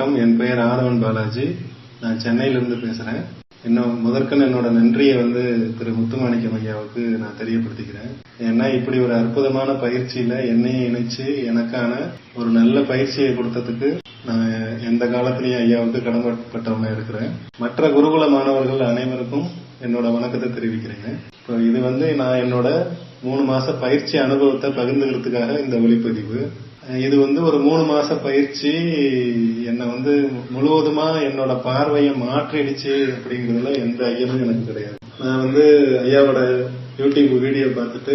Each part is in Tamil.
வணக்கம். என் பெயர் ஆதவன் பாலாஜி. நான் சென்னையிலிருந்து பேசுறேன். இன்னும் முதற்கன் என்னோட நன்றியை வந்து திரு முத்துமாணிக்கம் ஐயாவுக்கு நான் தெரியப்படுத்திக்கிறேன். ஏன்னா இப்படி ஒரு அற்புதமான பயிற்சியில என்னையும் இணைச்சு எனக்கான ஒரு நல்ல பயிற்சியை கொடுத்ததுக்கு நான் எந்த காலத்திலையும் ஐயாவுக்கு கடமைப்பட்டவனா இருக்கிறேன். மற்ற குருகுல மாணவர்கள் அனைவருக்கும் என்னோட வணக்கத்தை தெரிவிக்கிறேங்க. இப்போ இது வந்து நான் என்னோட மூணு மாச பயிற்சி அனுபவத்தை பகிர்ந்துக்கிறதுக்காக இந்த ஒளிப்பதிவு. இது வந்து ஒரு மூணு மாச பயிற்சி என்ன வந்து முழுவதுமா என்னோட பார்வையை மாற்றிடுச்சு அப்படிங்கிறதுல எந்த ஐயமும் எனக்கு கிடையாது. நான் வந்து ஐயாவோட யூடியூப் வீடியோ பார்த்துட்டு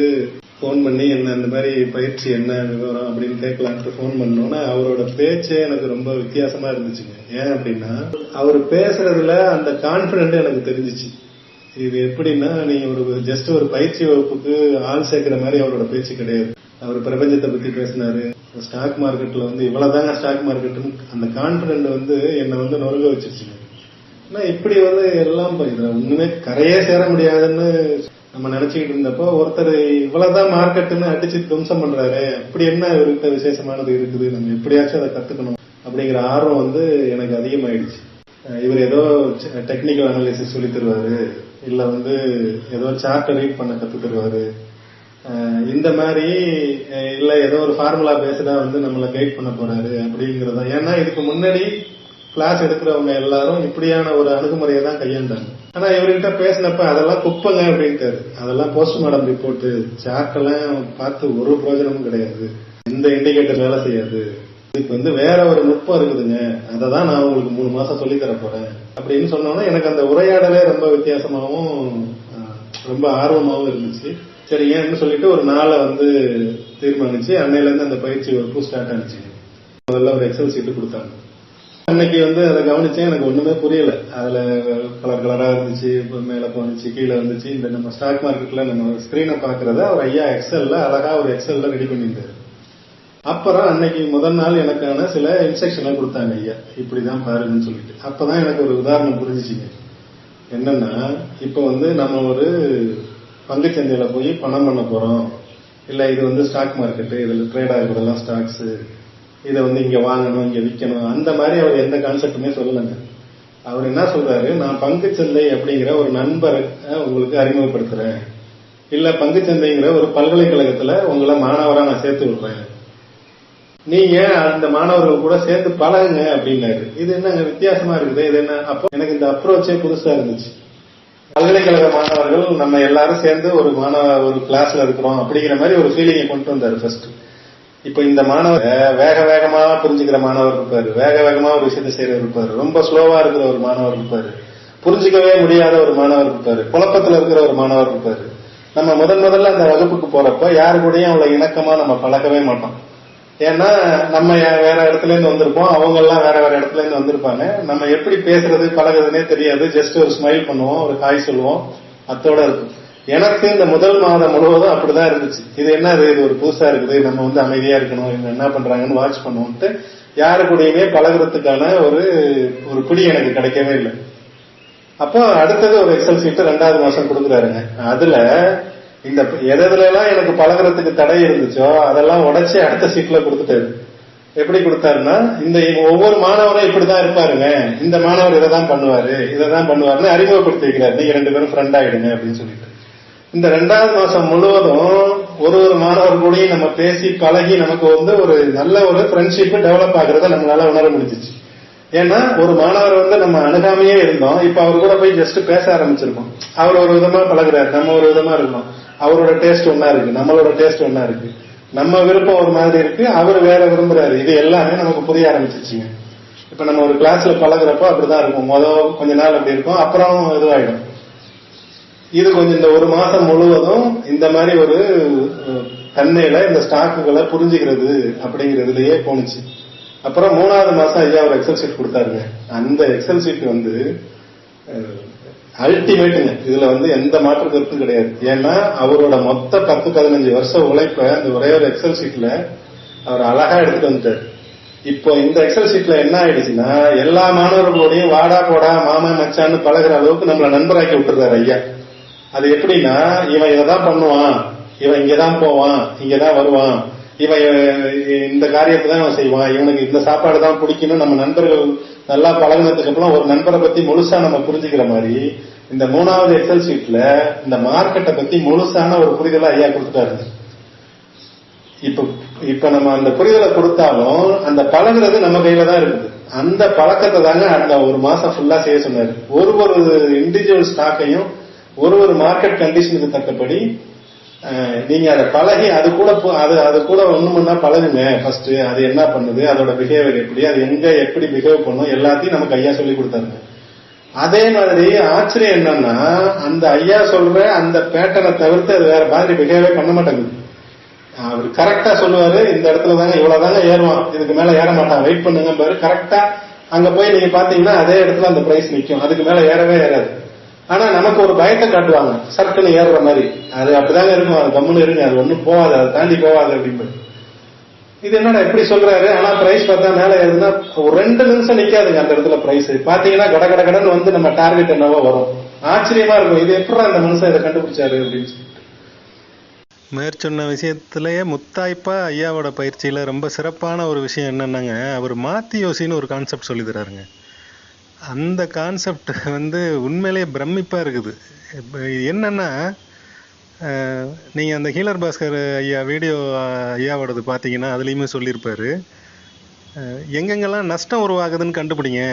ஃபோன் பண்ணி என்ன இந்த மாதிரி பயிற்சி என்ன விவரம் அப்படின்னு கேட்கலான்ட்டு ஃபோன் பண்ணோன்னே அவரோட பேச்சே எனக்கு ரொம்ப வித்தியாசமா இருந்துச்சுங்க. ஏன் அப்படின்னா அவர் பேசுறதுல அந்த கான்பிடென்ட் எனக்கு தெரிஞ்சிச்சு. இது எப்படின்னா நீங்க ஒரு ஜஸ்ட் ஒரு பயிற்சி வகுப்புக்கு ஆள் சேர்க்கிற மாதிரி அவரோட பேச்சு கிடையாது. அவர் பிரபஞ்சத்தை பத்தி பேசினாரு. ஸ்டாக் மார்க்கெட்ல வந்து இவ்வளவுதாங்க ஸ்டாக் மார்க்கெட்னு அந்த கான்பிடன்ட் வந்து என்னை வந்து நொறுங்க வச்சிருச்சு ஆனா இப்படி வந்து எல்லாம் இதுல ஒண்ணுமே கரையே சேர முடியாதுன்னு நம்ம நினைச்சுக்கிட்டு இருந்தப்போ ஒருத்தர் இவ்வளவுதான் மார்க்கெட்டுன்னு அடிச்சு துவம்சம் பண்றாரு அப்படி என்ன இவர்கிட்ட விசேஷமானது இருக்குது? நம்ம எப்படியாச்சும் அதை கத்துக்கணும் அப்படிங்கிற ஆர்வம் வந்து எனக்கு அதிகமாயிடுச்சு. இவர் ஏதோ டெக்னிக்கல் அனாலிசிஸ் சொல்லி தருவாரு. இல்ல வந்து ஏதோ சார்ட்டை ரீட் பண்ண கத்து தருவாரு. இந்த மாதிரி இல்ல ஏதோ ஒரு ஃபார்முலா பேஸ்டா வந்து நம்மளை கைட் பண்ண போறாரு அப்படிங்கறதா. ஏன்னா இதுக்கு முன்னாடி கிளாஸ் எடுக்கிறவங்க எல்லாரும் இப்படியான ஒரு அணுகுமுறையை தான் கையாண்டாங்க. ஆனா இவர்கிட்ட பேசினப்ப அதெல்லாம் குப்பங்க அப்படின்ட்டாரு. அதெல்லாம் போஸ்ட்மார்டம் ரிப்போர்ட் சார்ட்டெல்லாம் பார்த்து ஒரு பிரயோஜனமும் கிடையாது. இந்த இண்டிகேட்டர் வேலை செய்யாது. இதுக்கு வந்து வேற ஒரு நுட்பம் இருக்குதுங்க. அதை தான் நான் உங்களுக்கு மூணு மாசம் சொல்லி தர போறேன் அப்படின்னு சொன்னோன்னா எனக்கு அந்த உரையாடலே ரொம்ப வித்தியாசமாகவும் ரொம்ப ஆர்வமாகவும் இருந்துச்சு. சரி ஏன்னு சொல்லிட்டு ஒரு நாளை வந்து தீர்மானிச்சு அன்னையிலேருந்து அந்த பயிற்சி வகுப்பு ஸ்டார்ட் ஆனிச்சு. முதல்ல ஒரு எக்ஸல் சீட்டு கொடுத்தாங்க. அன்னைக்கு வந்து அதை கவனிச்சேன் எனக்கு ஒண்ணுமே புரியல. அதுல கலர் கலரா இருந்துச்சு மேல போனுச்சு கீழே வந்துச்சு. இந்த நம்ம ஸ்டாக் மார்க்கெட்ல நம்ம ஸ்கிரீனை பாக்குறத ஒரு ஐயா எக்ஸல்ல அழகா ஒரு எக்ஸல்ல ரெடி பண்ணியிருந்தாரு. அப்புறம் அன்னைக்கு முதல் நாள் எனக்கான சில இன்ஸ்ட்ரக்ஷன் கொடுத்தாங்க ஐயா. இப்படிதான் பாருங்கன்னு சொல்லிட்டு. அப்பதான் எனக்கு ஒரு உதாரணம் புரிஞ்சிச்சிங்க. என்னன்னா இப்ப வந்து நம்ம ஒரு பங்குச்சந்தையில போய் பணம் பண்ண போறோம். இல்ல இது வந்து ஸ்டாக் மார்க்கெட்டு இதுல ட்ரேட் ஆகுறதெல்லாம் ஸ்டாக்ஸ் இதை வந்து இங்க வாங்கணும் இங்க விற்கணும் அந்த மாதிரி அவர் எந்த கான்செப்டுமே சொல்லலைங்க. அவர் என்ன சொல்றாரு? நான் பங்குச்சந்தை அப்படிங்கிற ஒரு நண்பரை உங்களுக்கு அறிமுகப்படுத்துறேன். இல்ல பங்குச்சந்தைங்கிற ஒரு பல்கலைக்கழகத்துல உங்களை மாணவரா நான் சேர்த்து விடுறேன். நீங்க அந்த மாணவர்கள் கூட சேர்ந்து பழகுங்க அப்படின்னாரு. இது என்னங்க வித்தியாசமா இருக்குது? இது என்ன? அப்போ எனக்கு இந்த அப்ரோச்சே புதுசா இருந்துச்சு. பல்கலைக்கழக மாணவர்கள் நம்ம எல்லாரும் சேர்ந்து ஒரு மாணவ ஒரு கிளாஸ்ல இருக்கிறோம் அப்படிங்கிற மாதிரி ஒரு ஃபீலிங்கை கொண்டு வந்தாரு ஃபர்ஸ்ட் இப்ப இந்த மாணவர் வேக வேகமா புரிஞ்சுக்கிற மாணவர் இருப்பாரு. வேக வேகமா ஒரு விஷயத்தை செய்யற இருப்பாரு. ரொம்ப ஸ்லோவா இருக்கிற ஒரு மாணவர் இருப்பாரு. புரிஞ்சுக்கவே முடியாத ஒரு மாணவர் இருப்பாரு. குழப்பத்துல இருக்கிற ஒரு மாணவர் இருப்பாரு. நம்ம முதன் முதல்ல அந்த வகுப்புக்கு போறப்ப யாரு கூடயும் அவ்வளவு இணக்கமா நம்ம பழக்கவே மாட்டோம். ஏன்னா நம்ம வேற இடத்துல இருந்து வந்திருப்போம். அவங்க எல்லாம் வேற வேற இடத்துல இருந்து வந்திருப்பாங்க. நம்ம எப்படி பேசுறது பழகுறதுனே தெரியாது. ஜஸ்ட் ஒரு ஸ்மைல் பண்ணுவோம் ஒரு காய் சொல்லுவோம். அத்தோட இருக்கும். எனக்கு இந்த முதல் மாதம் முழுவதும் அப்படிதான் இருந்துச்சு. இது என்ன இது ஒரு புதுசா இருக்குது. நம்ம வந்து அமைதியா இருக்கணும். இவங்க என்ன பண்றாங்கன்னு வாட்ச் பண்ணுவோம்ட்டு யாரு கூடயுமே பழகுறதுக்கான ஒரு ஒரு பிடி எனக்கு கிடைக்கவே இல்லை. அப்போ அடுத்தது ஒரு எக்ஸல் சீட்டு ரெண்டாவது மாசம் கொடுக்குறாருங்க. அதுல இந்த எதுல எல்லாம் எனக்கு பழகிறதுக்கு தடை இருந்துச்சோ அதெல்லாம் உடச்சி அடுத்த சீட்ல கொடுத்துட்டாரு எப்படி கொடுத்தாருன்னா இந்த ஒவ்வொரு மாணவரும் இப்படிதான் இருப்பாருங்க. இந்த மாணவர் இதை தான் பண்ணுவாரு இதை தான் பண்ணுவாருன்னு அறிமுகப்படுத்தி வைக்கிறாரு. நீங்க ரெண்டு பேரும் ஃப்ரெண்ட் ஆயிடுங்க அப்படின்னு சொல்லிட்டு. இந்த ரெண்டாவது மாசம் முழுவதும் ஒரு ஒரு மாணவர் கூடயும் நம்ம பேசி பழகி நமக்கு வந்து ஒரு நல்ல ஒரு ஃப்ரெண்ட்ஷிப் டெவலப் ஆகுறத நம்மளால உணர முடிஞ்சிச்சு. ஏன்னா ஒரு மாணவர் வந்து நம்ம அணுகாமையே இருந்தோம். இப்ப அவர் கூட போய் ஜஸ்ட் பேச ஆரம்பிச்சிருக்கோம். அவர் ஒரு விதமா பழகுறாரு நம்ம ஒரு விதமா இருக்கோம். அவரோட டேஸ்ட் ஒன்னா இருக்கு நம்மளோட டேஸ்ட் ஒன்னா இருக்கு. நம்ம விருப்பம் ஒரு மாதிரி இருக்கு அவர் வேற விரும்புறாரு. இது எல்லாமே நமக்கு புரிய ஆரம்பிச்சிச்சுங்க இப்ப நம்ம ஒரு கிளாஸ்ல பழகுறப்போ அப்படிதான் இருக்கும். முத கொஞ்ச நாள் அப்படி இருக்கும். அப்புறம் இதுவாயிடும். இது கொஞ்சம் இந்த ஒரு மாசம் முழுவதும் இந்த மாதிரி ஒரு தன்மையில இந்த ஸ்டாக்குகளை புரிஞ்சுக்கிறது அப்படிங்கறதுலயே போணுச்சு. அப்புறம் மூணாவது மாசம் ஐயா ஒரு எக்ஸல் ஷீட் கொடுத்தாருங்க. அந்த எக்ஸல் ஷீட் வந்து அல்டிமேட்டுங்க இதுல வந்து எந்த மாற்று கருத்தும் கிடையாது. ஏன்னா அவரோட மொத்த பத்து பதினஞ்சு வருஷம் உழைப்ப அந்த ஒரே ஒரு எக்ஸல் சீட்ல அவர் அழகா எடுத்துட்டு வந்துட்டார். இப்போ இந்த எக்ஸல் சீட்ல என்ன ஆயிடுச்சுன்னா எல்லா மாணவர்களோடையும் வாடா போடா மாமா மச்சான்னு பழகுற அளவுக்கு நம்மள நண்பராக்கி விட்டுருக்காரு ஐயா. அது எப்படின்னா இவன் இதைதான் பண்ணுவான் இவன் இங்கதான் போவான் இங்கதான் வருவான் இவன் இந்த காரியத்தை தான் அவன் செய்வான். இவனுக்கு இந்த சாப்பாடு தான் பிடிக்கணும் நம்ம நண்பர்கள் நல்லா பழகினதுக்கு அப்புறம் ஒரு நண்பரை பத்தி முழுசா நம்ம புரிஞ்சுக்கிற மாதிரி இந்த மூணாவது எக்ஸல் ஷீட்ல இந்த மார்க்கெட்டை பத்தி முழுசான ஒரு புரிதலை ஐயா கொடுத்துட்டாரு. இப்ப இப்ப நம்ம அந்த புரிதலை கொடுத்தாலும் அந்த பழகிறது நம்ம கையில தான் இருக்குது. அந்த பழக்கத்தை தாங்க அந்த ஒரு மாசம் ஃபுல்லா செய்ய சொன்னாரு. ஒரு ஒரு இண்டிவிஜுவல் ஸ்டாக்கையும் ஒரு ஒரு மார்க்கெட் கண்டிஷனுக்கு தக்கபடி நீங்க அதை பழகி அது கூட போ- அது அது கூட ஒண்ணு மணி பழகுங்க. ஃபர்ஸ்ட் அது என்ன பண்ணுது? அதோட பிஹேவியர் எப்படி? அது எங்க எப்படி பிஹேவ் பண்ணும்? எல்லாத்தையும் நமக்கு ஐயா சொல்லி கொடுத்தாருங்க அதே மாதிரி ஆச்சரியம் என்னன்னா அந்த ஐயா சொல்ற அந்த பேட்டனை தவிர்த்து அது வேற மாதிரி பிஹேவே பண்ண மாட்டேங்குது. அவர் கரெக்டா சொல்லுவாரு இந்த இடத்துல தாங்க இவ்வளவுதாங்க ஏறுவான். இதுக்கு மேல ஏற மாட்டான். வெயிட் பண்ணுங்க பாரு கரெக்டா அங்க போய் நீங்க பாத்தீங்கன்னா அதே இடத்துல அந்த பிரைஸ் நிக்கும். அதுக்கு மேல ஏறவே ஏறாது. ஆனா நமக்கு ஒரு பயத்தை காட்டுவாங்க. சட்டுன்னு ஏறுற மாதிரி. அது அப்படிதாங்க இருக்கும். அது கம்முன்னு இருங்க. அது ஒண்ணும் போகாது. அதை தாண்டி போகாது அப்படின்னு இது என்னடா எப்படி சொல்றாரு? ஆனா பிரைஸ் பார்த்தா மேல ஏறுதுன்னா ஒரு ரெண்டு நிமிஷம் நிக்காதுங்க அந்த இடத்துல பிரைஸ் பாத்தீங்கன்னா கட கட கடன்னு வந்து நம்ம டார்கெட் என்னவோ வரும். ஆச்சரியமா இருக்கும். இது எப்படி அந்த மனுஷன் இதை கண்டுபிடிச்சாரு அப்படின்னு சொல்லி மேற்சொன்ன விஷயத்திலேயே முத்தாய்ப்பா ஐயாவோட பயிற்சியில ரொம்ப சிறப்பான ஒரு விஷயம் என்னன்னாங்க? அவர் மாத்தி யோசின்னு ஒரு கான்செப்ட் சொல்லி தராருங்க அந்த கான்செப்ட் வந்து உண்மையிலேயே பிரமிப்பாக இருக்குது. இப்போ என்னென்னா நீங்கள் அந்த ஹீலர் பாஸ்கர் ஐயா வீடியோ ஐயாவோடது பார்த்தீங்கன்னா அதுலேயுமே சொல்லியிருப்பார். எங்கெங்கெல்லாம் நஷ்டம் உருவாகுதுன்னு கண்டுபிடிங்க.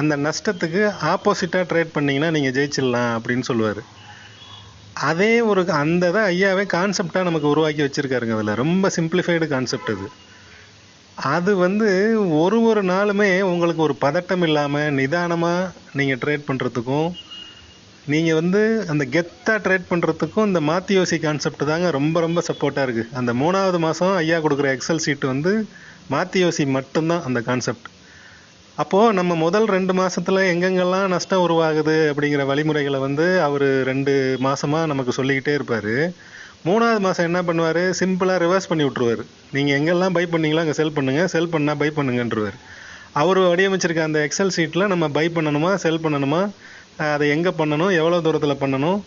அந்த நஷ்டத்துக்கு ஆப்போசிட்டாக ட்ரேட் பண்ணிங்கன்னா நீங்கள் ஜெயிச்சிடலாம் அப்படின்னு சொல்லுவார். அதே ஒரு அந்த தான் ஐயாவே கான்செப்டாக நமக்கு உருவாக்கி வச்சுருக்காருங்க அதில். ரொம்ப சிம்பிளிஃபைடு கான்செப்ட் அது அது வந்து ஒரு ஒரு நாளுமே உங்களுக்கு ஒரு பதட்டம் இல்லாமல் நிதானமாக நீங்கள் ட்ரேட் பண்ணுறதுக்கும் நீங்கள் வந்து அந்த கெத்தாக ட்ரேட் பண்ணுறதுக்கும் இந்த மாற்றி யோசி கான்செப்ட் தாங்க ரொம்ப ரொம்ப சப்போர்ட்டாக இருக்குது அந்த மூணாவது மாதம் ஐயா கொடுக்குற எக்ஸல் சீட் வந்து மாற்றி யோசி மட்டும்தான் அந்த கான்செப்ட் அப்போது நம்ம முதல் ரெண்டு மாதத்தில் எங்கெங்கெல்லாம் நஷ்டம் உருவாகுது அப்படிங்கிற வழிமுறைகளை வந்து அவர் ரெண்டு மாதமாக நமக்கு சொல்லிக்கிட்டே இருப்பார். மூணாவது மாதம் என்ன பண்ணுவார்? சிம்பிளாக ரிவர்ஸ் பண்ணி விட்ருவார் நீங்கள் எங்கெல்லாம் பை பண்ணீங்களோ அங்கே செல் பண்ணுங்கள் செல் பண்ணால் பை பண்ணுங்கன்றவர். அவர் வடிவமைச்சிருக்க அந்த எக்ஸல் சீட்டில் நம்ம பை பண்ணணுமா? செல் பண்ணணுமா? அதை எங்கே பண்ணணும்? எவ்வளோ தூரத்தில் பண்ணணும்?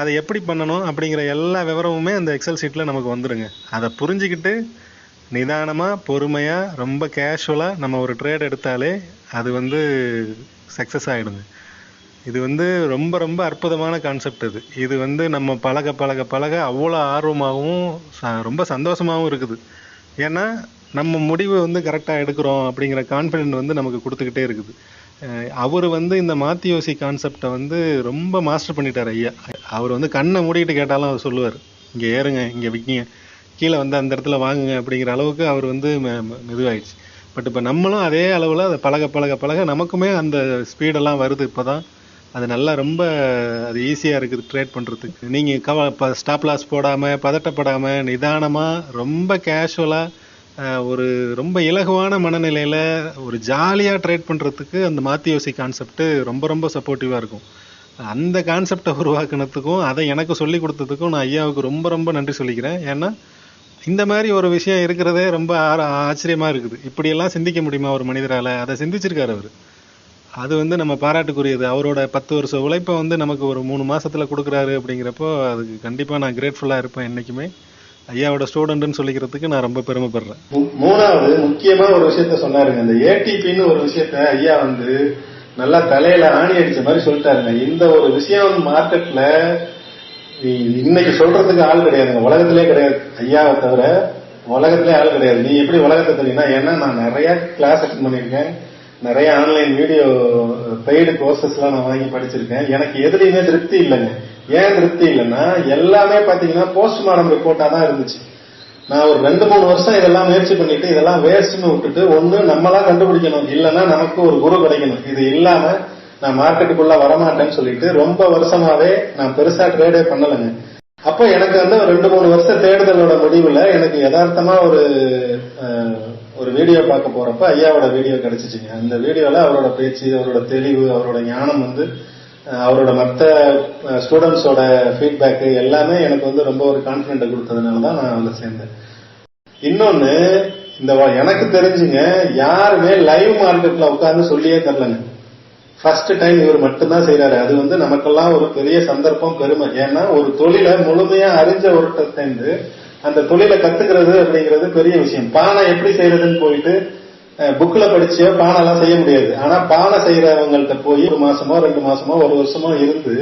அதை எப்படி பண்ணணும்? அப்படிங்கிற எல்லா விவரமுமே அந்த எக்ஸல் சீட்டில் நமக்கு வந்துடுங்க அதை புரிஞ்சுக்கிட்டு நிதானமாக பொறுமையாக ரொம்ப கேஷுவலாக நம்ம ஒரு ட்ரேட் எடுத்தாலே அது வந்து சக்ஸஸ் ஆகிடுங்க இது வந்து ரொம்ப ரொம்ப அற்புதமான கான்செப்ட் இது. இது வந்து நம்ம பழக பழக பழக அவ்வளோ ஆர்வமாகவும் ச- ரொம்ப சந்தோஷமாகவும் இருக்குது. ஏன்னா நம்ம முடிவு வந்து கரெக்டாக எடுக்கிறோம் அப்படிங்கிற கான்ஃபிடென்ட் வந்து நமக்கு கொடுத்துக்கிட்டே இருக்குது. அவர் வந்து இந்த மாத்தியோசி கான்செப்டை வந்து ரொம்ப மாஸ்டர் பண்ணிட்டார் ஐயா. அவர் வந்து கண்ணை மூடிக்கிட்டு கேட்டாலும் அவர் சொல்லுவார். இங்கே ஏறுங்க இங்கே விற்கிங்க கீழே வந்து அந்த இடத்துல வாங்குங்க அப்படிங்கிற அளவுக்கு அவர் வந்து மெ- மெதுவாயிடுச்சு பட் இப்போ நம்மளும் அதே அளவில் அதை பழக பழக பழக நமக்குமே அந்த ஸ்பீடெல்லாம் வருது இப்போ தான் அது நல்லா ரொம்ப அது ஈஸியாக இருக்குது ட்ரேட் பண்ணுறதுக்கு நீங்கள் கவ இப்போ ஸ்டாப் லாஸ் போடாமல் பதட்டப்படாமல் நிதானமாக ரொம்ப கேஷுவலாக ஒரு ரொம்ப இலகுவான மனநிலையில் ஒரு ஜாலியாக ட்ரேட் பண்ணுறதுக்கு அந்த மாத்தி யோசி ரொம்ப ரொம்ப சப்போர்ட்டிவாக இருக்கும். அந்த கான்செப்டை உருவாக்குனதுக்கும் அதை எனக்கு சொல்லி கொடுத்ததுக்கும் நான் ஐயாவுக்கு ரொம்ப ரொம்ப நன்றி சொல்லிக்கிறேன். ஏன்னா இந்த மாதிரி ஒரு விஷயம் இருக்கிறதே ரொம்ப ஆச்சரியமாக இருக்குது. இப்படியெல்லாம் சிந்திக்க முடியுமா ஒரு மனிதரால்? அதை சிந்திச்சிருக்காரு அவர். அது வந்து நம்ம பாராட்டுக்குரியது. அவரோட பத்து வருஷம் உழைப்பை வந்து நமக்கு ஒரு மூணு மாசத்துல கொடுக்குறாரு அப்படிங்கிறப்போ அதுக்கு கண்டிப்பா நான் கிரேட்ஃபுல்லா இருப்பேன் என்னைக்குமே. ஐயாவோட ஸ்டூடெண்ட்னு சொல்லிக்கிறதுக்கு நான் ரொம்ப பெருமைப்படுறேன். மூணாவது முக்கியமா ஒரு விஷயத்த சொன்னாருங்க. இந்த ஏடிபின்னு ஒரு விஷயத்த ஐயா வந்து நல்லா தலையில ஆணி அடிச்ச மாதிரி சொல்லிட்டாருங்க. இந்த ஒரு விஷயம் மார்க்கெட்ல இன்னைக்கு சொல்றதுக்கு ஆள் கிடையாதுங்க. உலகத்திலே கிடையாது. ஐயாவை தவிர உலகத்திலே ஆள் கிடையாது. நீ எப்படி உலகத்தை தெரியும்னா ஏன்னா நான் நிறைய கிளாஸ் அட்டன் பண்ணியிருக்கேன். நிறைய ஆன்லைன் வீடியோ பெய்டு கோர்சஸ் எல்லாம் நான் வாங்கி படிச்சிருக்கேன். எனக்கு எதுலையுமே திருப்தி இல்லைங்க. ஏன் திருப்தி இல்லைன்னா எல்லாமே பாத்தீங்கன்னா போஸ்ட்மார்டம் ரிப்போர்ட்டா தான் இருந்துச்சு. நான் ஒரு ரெண்டு மூணு வருஷம் இதெல்லாம் முயற்சி பண்ணிட்டு இதெல்லாம் வேஸ்ட்னு விட்டுட்டு ஒண்ணு நம்மளா கண்டுபிடிக்கணும். இல்லைன்னா நமக்கு ஒரு குரு கிடைக்கணும். இது இல்லாம நான் மார்க்கெட்டுக்குள்ள வரமாட்டேன்னு சொல்லிட்டு ரொம்ப வருஷமாவே நான் பெருசா ட்ரேடே பண்ணலைங்க. அப்போ எனக்கு வந்து ஒரு ரெண்டு மூணு வருஷம் தேடுதலோட முடிவுல எனக்கு யதார்த்தமா ஒரு ஒரு வீடியோ பார்க்க போறப்ப ஐயாவோட வீடியோ கிடைச்சிச்சுங்க. அந்த வீடியோல அவரோட பேச்சு அவரோட தெளிவு அவரோட ஞானம் வந்து அவரோட மற்ற ஸ்டூடெண்ட்ஸோட ஃபீட்பேக் எல்லாமே எனக்கு வந்து ரொம்ப ஒரு கான்பிடென்ட் கொடுத்ததுனால தான் நான் அதில் சேர்ந்தேன். இன்னொன்னு இந்த எனக்கு தெரிஞ்சுங்க யாருமே லைவ் மார்க்கெட்ல உட்கார்ந்து சொல்லியே தரலங்க. ஃபர்ஸ்ட் டைம் இவர் மட்டும்தான் செய்யறாரு அது வந்து நமக்கெல்லாம் ஒரு பெரிய சந்தர்ப்பம் பெருமை. ஏன்னா ஒரு தொழிலை முழுமையா அறிஞ்ச ஒருத்தர் சேர்ந்து அந்த தொழிலை கத்துக்கிறது அப்படிங்கிறது பெரிய விஷயம். பானை எப்படி செய்யறதுன்னு போயிட்டு புக்ல படிச்சோ பானை எல்லாம் செய்ய முடியாது. ஆனா பானை செய்யறவங்கள்ட்ட போய் ஒரு மாசமோ ரெண்டு மாசமோ ஒரு வருஷமோ இருந்து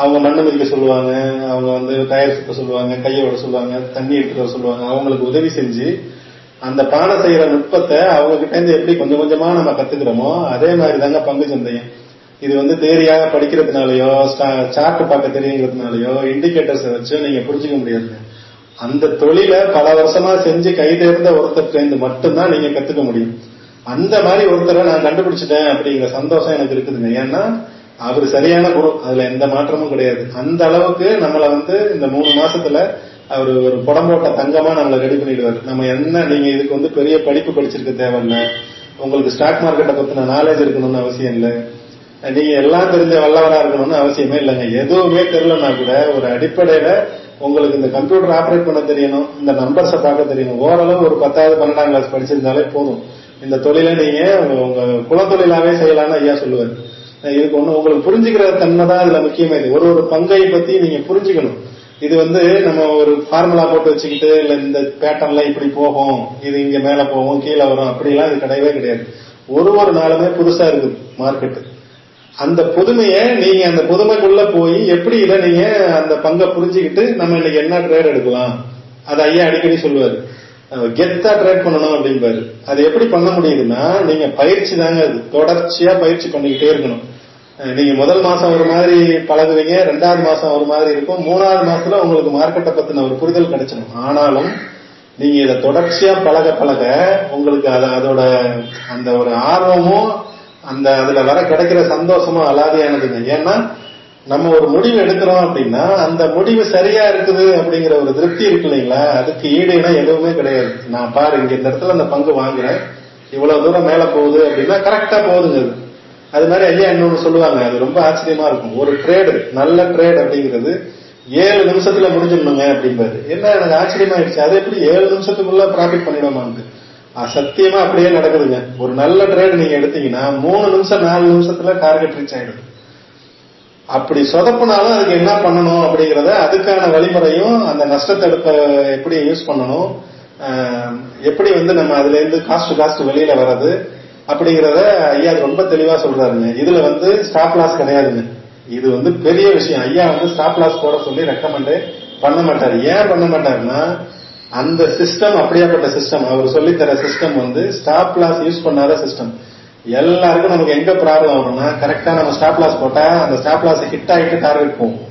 அவங்க மண்ணு மிதிக்க சொல்லுவாங்க அவங்க வந்து டயர் சுத்த சொல்லுவாங்க கையை விட சொல்லுவாங்க தண்ணி எடுத்துட்டு வர சொல்லுவாங்க. அவங்களுக்கு உதவி செஞ்சு அந்த பானை செய்யற நுட்பத்தை அவங்க கிட்ட இருந்து எப்படி கொஞ்சம் கொஞ்சமா நம்ம கத்துக்கிறோமோ அதே மாதிரி தாங்க பங்கு சந்தையும். இது வந்து தேரியாக படிக்கிறதுனாலயோ சார்ட் பார்க்க தெரியுங்கிறதுனாலயோ இண்டிகேட்டர்ஸ் வச்சு நீங்க புரிஞ்சுக்க முடியாது. அந்த தொழிலை பல வருஷமா செஞ்சு கை தேர்ந்த ஒருத்தர் இருந்து மட்டும்தான் நீங்க கத்துக்க முடியும். அந்த மாதிரி ஒருத்தரை நான் கண்டுபிடிச்சிட்டேன் அப்படிங்கிற சந்தோஷம் எனக்கு இருக்குதுங்க. ஏன்னா அவர் சரியான குரு. அதுல எந்த மாற்றமும் கிடையாது. அந்த அளவுக்கு நம்மள வந்து இந்த மூணு மாசத்துல அவர் ஒரு புடம்போட்ட தங்கமா நம்மளை ரெடி பண்ணிடுவார். நம்ம என்ன நீங்க இதுக்கு வந்து பெரிய படிப்பு படிச்சிருக்க தேவையில்ல. உங்களுக்கு ஸ்டாக் மார்க்கெட்டை பத்தின நாலேஜ் இருக்கணும்னு அவசியம் இல்லை. நீங்க எல்லாம் தெரிஞ்ச வல்லவரா இருக்கணும்னு அவசியமே இல்லைங்க. எதுவுமே தெரியலன்னா கூட ஒரு அடிப்படையில உங்களுக்கு இந்த கம்ப்யூட்டர் ஆப்ரேட் பண்ண தெரியணும் இந்த நம்பர்ஸை பார்க்க தெரியணும். ஓரளவு ஒரு பத்தாவது பன்னெண்டாம் கிளாஸ் படிச்சிருந்தாலே போதும். இந்த தொழிலை நீங்க உங்க குலத்தொழிலாவே செய்யலாம்னு ஐயா சொல்லுவார். இதுக்கு ஒண்ணு உங்களுக்கு புரிஞ்சுக்கிற தன்மை தான் இதுல முக்கியமே இது ஒரு ஒரு பங்கை பத்தி நீங்க புரிஞ்சுக்கணும். இது வந்து நம்ம ஒரு ஃபார்முலா போட்டு வச்சுக்கிட்டு இல்ல இந்த பேட்டர்ன்ல இப்படி போகும் இது இங்க மேல போகும் கீழே வரும் அப்படிலாம் இது கிடையவே கிடையாது. ஒரு ஒரு நாளுமே புதுசா இருக்குது மார்க்கெட்டு அந்த புதுமையை நீங்க அந்த புதுமைக்குள்ள போய் எப்படி இதை நீங்க அந்த பங்கை புரிஞ்சுக்கிட்டு நம்ம இன்னைக்கு என்ன ட்ரேட் எடுக்கலாம்? அது ஐயா அடிக்கடி சொல்லுவாரு. கெத்தா ட்ரேட் பண்ணணும் அப்படிம்பாரு. அது எப்படி பண்ண முடியுதுன்னா நீங்க பயிற்சி தாங்க அது தொடர்ச்சியா பயிற்சி பண்ணிக்கிட்டே இருக்கணும். நீங்க முதல் மாசம் ஒரு மாதிரி பழகுவீங்க ரெண்டாவது மாசம் ஒரு மாதிரி இருக்கும் மூணாவது மாசத்துல உங்களுக்கு மார்க்கெட்டை பத்தின ஒரு புரிதல் கிடைச்சிடும். ஆனாலும் நீங்க இதை தொடர்ச்சியா பழக பழக உங்களுக்கு அதோட அந்த ஒரு ஆர்வமும் அந்த அதுல வர கிடைக்கிற சந்தோஷமும் அலாதியானதுங்க ஏன்னா நம்ம ஒரு முடிவு எடுக்கிறோம் அப்படின்னா அந்த முடிவு சரியா இருக்குது அப்படிங்கிற ஒரு திருப்தி இருக்கு இல்லைங்களா? அதுக்கு ஈடுனா எதுவுமே கிடையாது. நான் பாரு இங்க இந்த இடத்துல அந்த பங்கு வாங்குறேன். இவ்வளவு தூரம் மேல போகுது அப்படின்னா கரெக்டா போகுதுங்க அது. மாதிரி ஐயா இன்னொன்று சொல்லுவாங்க அது ரொம்ப ஆச்சரியமா இருக்கும். ஒரு ட்ரேடு நல்ல ட்ரேட் அப்படிங்கிறது ஏழு நிமிஷத்துல முடிஞ்சிடணுங்க அப்படிம்பாரு. என்ன எனக்கு ஆச்சரியமாயிடுச்சு. அது எப்படி ஏழு நிமிஷத்துக்குள்ள ப்ராஃபிட் பண்ணிடுமான்னு சத்தியமா அப்படியே நடக்குதுங்க. ஒரு நல்ல ட்ரேட் நீங்க எடுத்தீங்கன்னா மூணு நிமிஷம் நாலு நிமிஷத்துல டார்கெட் ரீச் ஆயிடுது அப்படி சொதப்புனாலும் அதுக்கு என்ன பண்ணணும் அப்படிங்கறத அதுக்கான வழிமுறையும் அந்த நஷ்டத்தை எடுக்க எப்படி யூஸ் பண்ணணும் எப்படி வந்து நம்ம அதுல இருந்து காஸ்ட் காஸ்ட் வெளியில வர்றது அப்படிங்கறத ஐயா ரொம்ப தெளிவா சொல்றாருங்க. இதுல வந்து ஸ்டாப் லாஸ் கிடையாதுங்க. இது வந்து பெரிய விஷயம். ஐயா வந்து ஸ்டாப் லாஸ் போட சொல்லி ரெக்கமெண்டே பண்ண மாட்டாரு. ஏன் பண்ண மாட்டாருன்னா அந்த சிஸ்டம் அப்படியாப்பட்ட சிஸ்டம் அவர் சொல்லித்தர சிஸ்டம் வந்து ஸ்டாப் லாஸ் யூஸ் பண்ணாத சிஸ்டம் எல்லாருக்கும் நமக்கு எங்க ப்ராப்ளம் ஆகும்னா கரெக்டா நம்ம ஸ்டாப் லாஸ் போட்டா அந்த ஸ்டாப் லாஸ் ஹிட் ஆகிட்டு டார்கெட் போகும்.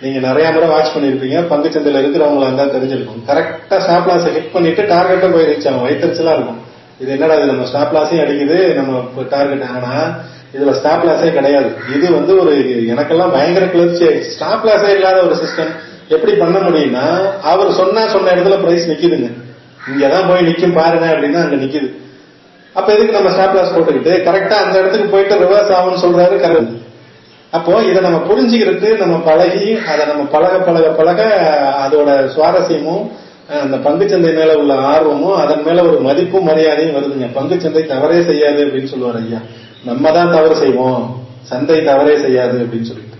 நீங்க நிறைய முறை வாட்ச் பண்ணிருப்பீங்க பங்குச்சந்தையில இருக்கிறவங்களா இருந்தா தெரிஞ்சிருக்கும். கரெக்டா ஸ்டாப் லாஸ் ஹிட் பண்ணிட்டு டார்கெட்டை போய் ரீச் ஆகும். வைத்தறிச்சலா இருக்கும். இது என்னடா இது நம்ம ஸ்டாப் லாஸையும் அடிக்குது நம்ம டார்கெட் ஆனா இதுல ஸ்டாப் லாஸே கிடையாது. இது வந்து ஒரு எனக்கெல்லாம் பயங்கர கிளர்ச்சி ஸ்டாப் லாஸே இல்லாத ஒரு சிஸ்டம் எப்படி பண்ண முடியும்னா அவர் சொன்னா சொன்ன இடத்துல பிரைஸ் நிக்குதுங்க. இங்கதான் போய் நிக்கும் பாருங்க அப்படின்னா அங்க நிக்குது. அப்ப எதுக்கு நம்ம ஸ்டாப் லாஸ் போட்டுக்கிட்டு கரெக்டா அந்த இடத்துக்கு போயிட்டு ரிவர்ஸ் ஆகும்னு சொல்றாரு கரெக்ட் அப்போ இதை நம்ம புரிஞ்சுக்கிறது நம்ம பழகி அதை நம்ம பழக பழக பழக அதோட சுவாரஸ்யமும் அந்த பங்குச்சந்தை மேல உள்ள ஆர்வமும் அதன் மேல ஒரு மதிப்பும் மரியாதையும் வருதுங்க. பங்குச்சந்தை தவறே செய்யாது அப்படின்னு சொல்லுவார் ஐயா. நம்ம தான் தவறு செய்வோம். சந்தை தவறே செய்யாது அப்படின்னு சொல்லிட்டு.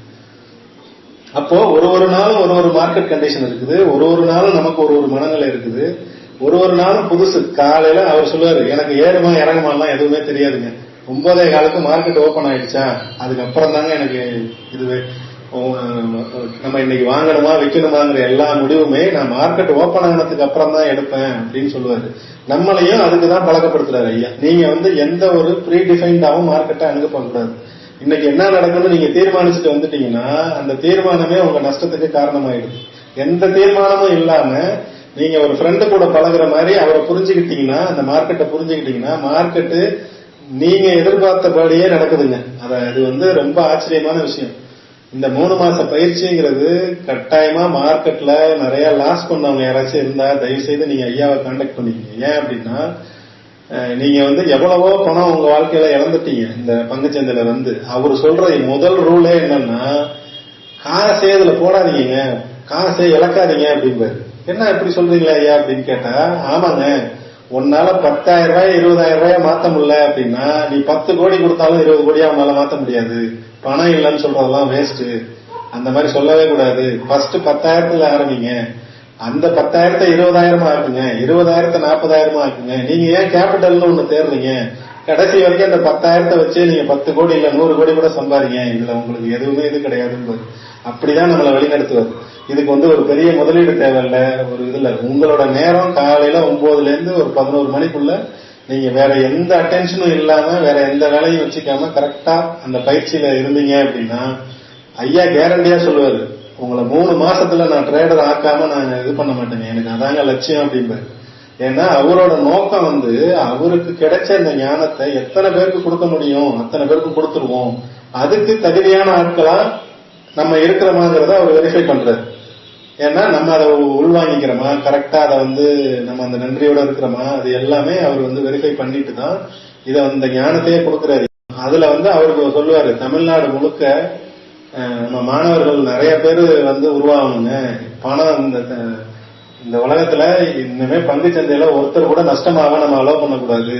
அப்போ ஒரு ஒரு நாளும் ஒரு ஒரு மார்க்கெட் கண்டிஷன் இருக்குது. ஒரு ஒரு நாளும் நமக்கு ஒரு ஒரு மனநிலை இருக்குது. ஒரு ஒரு நாளும் புதுசு. காலையில அவர் சொல்லுவாரு எனக்கு ஏறுமா இறங்குமாலாம் எதுவுமே தெரியாதுங்க. ஒன்பதே காலத்து மார்க்கெட் ஓபன் ஆயிடுச்சா? அதுக்கப்புறம் தாங்க எனக்கு இதுவே நம்ம இன்னைக்கு வாங்கணுமா விற்கணுமாங்கிற எல்லா முடிவுமே நான் மார்க்கெட் ஓபன் ஆனதுக்கு அப்புறம் தான் எடுப்பேன் அப்படின்னு சொல்லுவாரு. நம்மளையும் அதுக்கு தான் பழக்கப்படுத்துறாரு ஐயா. நீங்க வந்து எந்த ஒரு ப்ரீ டிஃபைன்டாவும் மார்க்கெட்டை அணுக பண்ணக்கூடாது இன்னைக்கு என்ன நடக்கும்னு நீங்க தீர்மானிச்சுட்டு வந்துட்டீங்கன்னா அந்த தீர்மானமே உங்க நஷ்டத்துக்கு காரணமாயிடுது எந்த தீர்மானமும் இல்லாம நீங்க ஒரு ஃப்ரெண்டு கூட பழகுற மாதிரி அவரை புரிஞ்சுக்கிட்டீங்கன்னா அந்த மார்க்கெட்டை புரிஞ்சுக்கிட்டீங்கன்னா மார்க்கெட்டு நீங்க எதிர்பார்த்தபடியே நடக்குதுங்க. அத இது வந்து ரொம்ப ஆச்சரியமான விஷயம். இந்த மூணு மாச பயிற்சிங்கிறது கட்டாயமா மார்க்கெட்ல நிறைய லாஸ் பண்ணவங்க யாராச்சும் இருந்தா தயவு செய்து நீங்க ஐயாவை கான்டாக்ட் பண்ணிக்கீங்க. ஏன் அப்படின்னா நீங்க வந்து எவ்வளவோ பணம் உங்க வாழ்க்கையில இழந்துட்டீங்க. இந்த பங்குச்சந்தையில வந்து. அவர் சொல்ற முதல் ரூலே என்னன்னா காசே இதுல போடாதீங்க. காசே இழக்காதீங்க அப்படிம்பாரு. என்ன இப்படி சொல்றீங்களா ஐயா அப்படின்னு கேட்டா ஆமாங்க. உன்னால பத்தாயிரம் ரூபாய் இருபதாயிரம் ரூபாய் மாத்த முடியல அப்படின்னா நீ பத்து கோடி கொடுத்தாலும் இருபது கோடியா உன்னால மாத்த முடியாது. பணம் இல்லைன்னு சொல்றதெல்லாம் வேஸ்ட் அந்த மாதிரி சொல்லவே கூடாது. ஃபர்ஸ்ட் பத்தாயிரத்துல ஆரம்பிங்க. அந்த பத்தாயிரத்தை இருபதாயிரமா ஆக்குங்க இருபதாயிரத்தை நாற்பதாயிரமா ஆக்குங்க. நீங்க ஏன் கேபிட்டல்னு ஒண்ணு தேர்றீங்க? கடைசி வரைக்கும் அந்த பத்தாயிரத்தை வச்சு நீங்க பத்து கோடி இல்ல நூறு கோடி கூட சம்பாதிங்க. இதுல உங்களுக்கு எதுவுமே இது கிடையாதுன்னு அப்படிதான் நம்மளை வழிநடத்துவது இதுக்கு வந்து ஒரு பெரிய முதலீடு தேவையில்ல ஒரு இதுல. உங்களோட நேரம் காலையில ஒன்பதுல இருந்து ஒரு பதினோரு மணிக்குள்ள நீங்க வேற எந்த அட்டென்ஷனும் இல்லாம வேற எந்த வேலையும் வச்சுக்காம கரெக்டா அந்த பயிற்சியில இருந்தீங்க அப்படின்னா ஐயா கேரண்டியா சொல்லுவாரு. உங்களை மூணு மாசத்துல நான் ட்ரேடர் ஆக்காம நான் இது பண்ண மாட்டேங்க. எனக்கு அதாங்க லட்சியம் அப்படிம்பாரு ஏன்னா அவரோட நோக்கம் வந்து அவருக்கு கிடைச்ச இந்த ஞானத்தை எத்தனை பேருக்கு கொடுக்க முடியும்? அத்தனை பேருக்கு கொடுத்துருவோம். அதுக்கு தகுதியான ஆட்களா நம்ம இருக்கிறோமாங்கிறத அவர் வெரிஃபை பண்றாரு. ஏன்னா நம்ம அதை உள்வாங்கிக்கிறோமா? கரெக்டா அதை வந்து நம்ம அந்த நன்றியோட இருக்கிறோமா? அது எல்லாமே அவர் வந்து வெரிஃபை பண்ணிட்டு தான் இதை அந்த ஞானத்தையே கொடுக்குறாரு. அதுல வந்து அவருக்கு சொல்லுவாரு தமிழ்நாடு முழுக்க நம்ம மாணவர்கள் நிறைய பேர் வந்து உருவாகணுங்க பணம் இந்த இந்த உலகத்துல இனிமே பங்கு சந்தையில ஒருத்தர் கூட நஷ்டமாக நம்ம அலோவ் பண்ணக்கூடாது.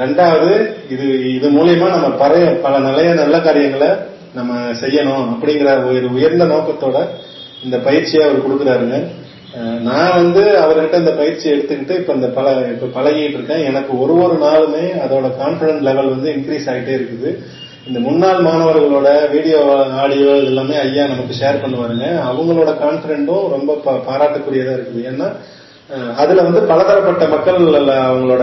ரெண்டாவது இது இது மூலியமா நம்ம பழைய பல நிறைய நல்ல காரியங்களை நம்ம செய்யணும் அப்படிங்கிற ஒரு உயர்ந்த நோக்கத்தோட இந்த பயிற்சியை அவர் கொடுக்குறாருங்க. நான் வந்து அவர்கிட்ட இந்த பயிற்சி எடுத்துக்கிட்டு இப்ப இந்த பல இப்ப பழகிட்டு இருக்கேன். எனக்கு ஒரு ஒரு நாளுமே அதோட கான்பிடன்ஸ் லெவல் வந்து இன்க்ரீஸ் ஆகிட்டே இருக்குது. இந்த முன்னாள் மாணவர்களோட வீடியோ ஆடியோ எல்லாமே ஐயா நமக்கு ஷேர் பண்ணுவாருங்க. அவங்களோட கான்ஃபிடென்ட்டும் ரொம்ப பா- இருக்குது. ஏன்னா அதுல வந்து பலதரப்பட்ட மக்கள் அவங்களோட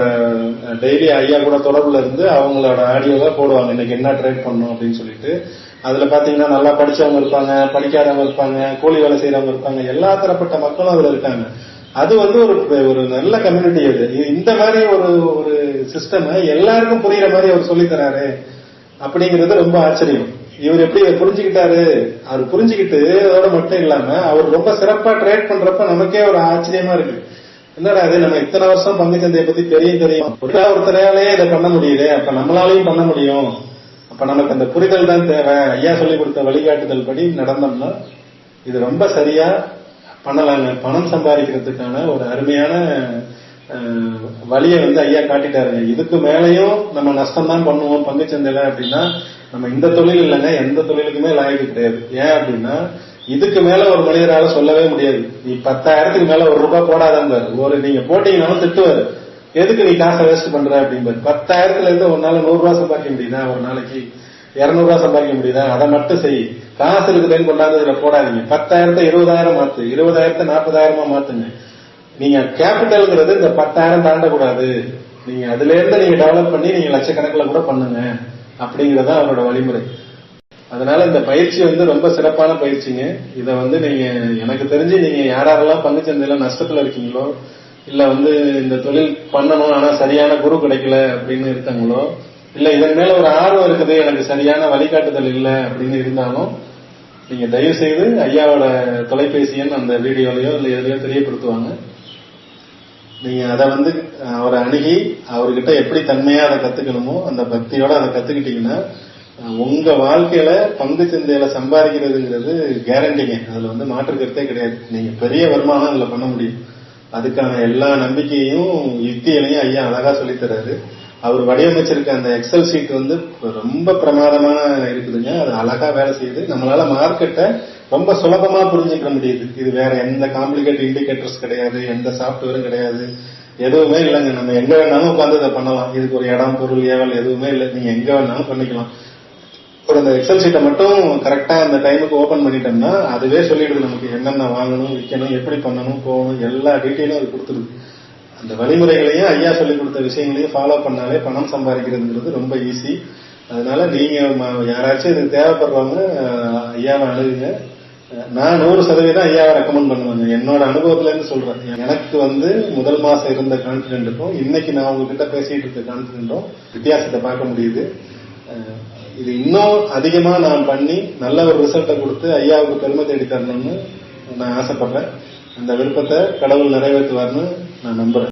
டெய்லி ஐயா கூட தொடர்புல இருந்து அவங்களோட ஆடியோவை போடுவாங்க. இன்னைக்கு என்ன ட்ரேட் பண்ணணும் அப்படின்னு சொல்லிட்டு. அதுல பாத்தீங்கன்னா நல்லா படிச்சவங்க இருப்பாங்க படிக்காதவங்க இருப்பாங்க கூலி வேலை செய்யறவங்க இருப்பாங்க. எல்லா தரப்பட்ட மக்களும் அதுல இருக்காங்க. அது வந்து ஒரு ஒரு நல்ல கம்யூனிட்டி அது. இது- இந்த மாதிரி ஒரு ஒரு சிஸ்டம் எல்லாருக்கும் புரியுற மாதிரி அவர் சொல்லித்தராரு அப்படிங்கிறது ரொம்ப ஆச்சரியம். இவர் எப்படி புரிஞ்சுக்கிட்டாரு? அவர் புரிஞ்சுக்கிட்டு அதோட மட்டும் இல்லாம அவர் ரொம்ப சிறப்பா ட்ரேட் பண்றப்ப நமக்கே ஒரு ஆச்சரியமா இருக்கு. என்னடா இது? நம்ம இத்தனை வருஷம் பங்கு சந்தையை பத்தி தெரியும் தெரியும். ஒருத்தரையாலேயே இதை பண்ண முடியல அப்ப நம்மளாலையும் பண்ண முடியும். அப்ப நமக்கு அந்த புரிதல் தான் தேவை. ஐயா சொல்லி கொடுத்த வழிகாட்டுதல் படி நடந்தோம்னா இது ரொம்ப சரியா பண்ணலாங்க. பணம் சம்பாதிக்கிறதுக்கான ஒரு அருமையான வழியை வந்து ஐயா காட்டிட்டாருங்க இதுக்கு மேலேயும் நம்ம நஷ்டம் தான் பண்ணுவோம் பங்குச்சந்தையில அப்படின்னா நம்ம இந்த தொழில் இல்லைங்க எந்த தொழிலுக்குமே லாயக்கு கிடையாது. ஏன் அப்படின்னா இதுக்கு மேல ஒரு மனிதரால சொல்லவே முடியாது. நீ பத்தாயிரத்துக்கு மேல ஒரு ரூபாய் போடாதாம்பாரு. ஒரு நீங்க போட்டீங்கன்னாலும் திட்டுவாரு. எதுக்கு நீ காசை வேஸ்ட் பண்ற அப்படிம்பாரு. பத்தாயிரத்துல இருந்து ஒரு நாள் நூறு ரூபாய் சம்பாதிக்க முடியுதா? ஒரு நாளைக்கு இருநூறுவா சம்பாதிக்க முடியுதா? அதை மட்டும் செய். காசு இருக்குதுன்னு கொண்டாந்து இதுல போடாதீங்க. பத்தாயிரத்தை இருபதாயிரம் மாத்து. இருபதாயிரத்தை நாற்பதாயிரமா மாத்துங்க. நீங்க கேபிட்டல்ங்கிறது இந்த பத்தாயிரம் தாண்டக்கூடாது. நீங்க அதுல இருந்து நீங்க டெவலப் பண்ணி நீங்க லட்சக்கணக்கில் கூட பண்ணுங்க. அப்படிங்கறத அவரோட வழிமுறை. அதனால இந்த பயிற்சி வந்து ரொம்ப சிறப்பான பயிற்சிங்க. இதை வந்து நீங்க எனக்கு தெரிஞ்சு நீங்க யாரெல்லாம் பங்குச்சந்தையில நஷ்டத்துல இருக்கீங்களோ இல்ல வந்து இந்த தொழில் பண்ணணும் ஆனா சரியான குரு கிடைக்கல அப்படின்னு இருக்காங்களோ இல்ல இதன் மேல ஒரு ஆர்வம் இருக்குது எனக்கு சரியான வழிகாட்டுதல் இல்லை அப்படின்னு இருந்தாலும் நீங்க தயவு செய்து ஐயாவோட தொலைபேசி எண் அந்த வீடியோலயோ இல்ல எதுலயோ தெரியப்படுத்துவாங்க. நீங்க அதை வந்து அவரை அணுகி அவர்கிட்ட எப்படி தன்மையா அதை கத்துக்கணுமோ அந்த பக்தியோட அதை கத்துக்கிட்டீங்கன்னா உங்க வாழ்க்கையில பங்கு சந்தையில சம்பாதிக்கிறதுங்கிறது கேரண்டிங்க. அதுல வந்து மாற்று கருத்தே கிடையாது. நீங்க பெரிய வருமானம் அதுல பண்ண முடியும். அதுக்கான எல்லா நம்பிக்கையும் யுத்தியிலையும் ஐயா அழகா சொல்லித் தர்றாரு அவர் வடிவமைச்சிருக்க அந்த எக்ஸல் ஷீட் வந்து ரொம்ப பிரமாதமான இருக்குதுங்க. அது அழகா வேலை செய்யுது. நம்மளால மார்க்கெட்டை ரொம்ப சுலபமா புரிஞ்சுக்க முடியுது. இது வேற எந்த காம்ப்ளிகேட் இண்டிகேட்டர்ஸ் கிடையாது எந்த சாஃப்ட்வேரும் கிடையாது எதுவுமே இல்லைங்க. நம்ம எங்க வேணாலும் உட்காந்து இதை பண்ணலாம். இதுக்கு ஒரு இடம் பொருள் ஏவல் எதுவுமே இல்லை. நீங்க எங்க வேணாலும் பண்ணிக்கலாம். ஒரு அந்த எக்ஸல் சீட்டை மட்டும் கரெக்டா அந்த டைமுக்கு ஓபன் பண்ணிட்டோம்னா அதுவே சொல்லிடுது நமக்கு என்னென்ன வாங்கணும் விற்கணும் எப்படி பண்ணணும் போகணும் எல்லா டீட்டெயிலும் அது கொடுத்துருது. அந்த வழிமுறைகளையும் ஐயா சொல்லி கொடுத்த விஷயங்களையும் ஃபாலோ பண்ணாலே பணம் சம்பாதிக்கிறதுங்கிறது ரொம்ப ஈஸி அதனால நீங்க யாராச்சும் இதுக்கு தேவைப்படுறவங்க ஐயாவை அணுகுங்க. நான் நூறு சதவீதம் ஐயாவை ரெக்கமெண்ட் பண்ணுவேன் என்னோட அனுபவத்துல இருந்து சொல்றேன். எனக்கு வந்து முதல் மாசம் இருந்த கான்பிடென்ட்டுக்கும் இன்னைக்கு நான் உங்ககிட்ட பேசிட்டு இருக்க கான்பிடென்ட்டும் வித்தியாசத்தை பார்க்க முடியுது. இது இன்னும் அதிகமா நான் பண்ணி நல்ல ஒரு ரிசல்ட்டை கொடுத்து ஐயாவுக்கு பெருமை தேடி தரணும்னு நான் ஆசைப்படுறேன். அந்த விருப்பத்தை கடவுள் நிறைவேற்றுவார்னு நான் நம்புறேன்.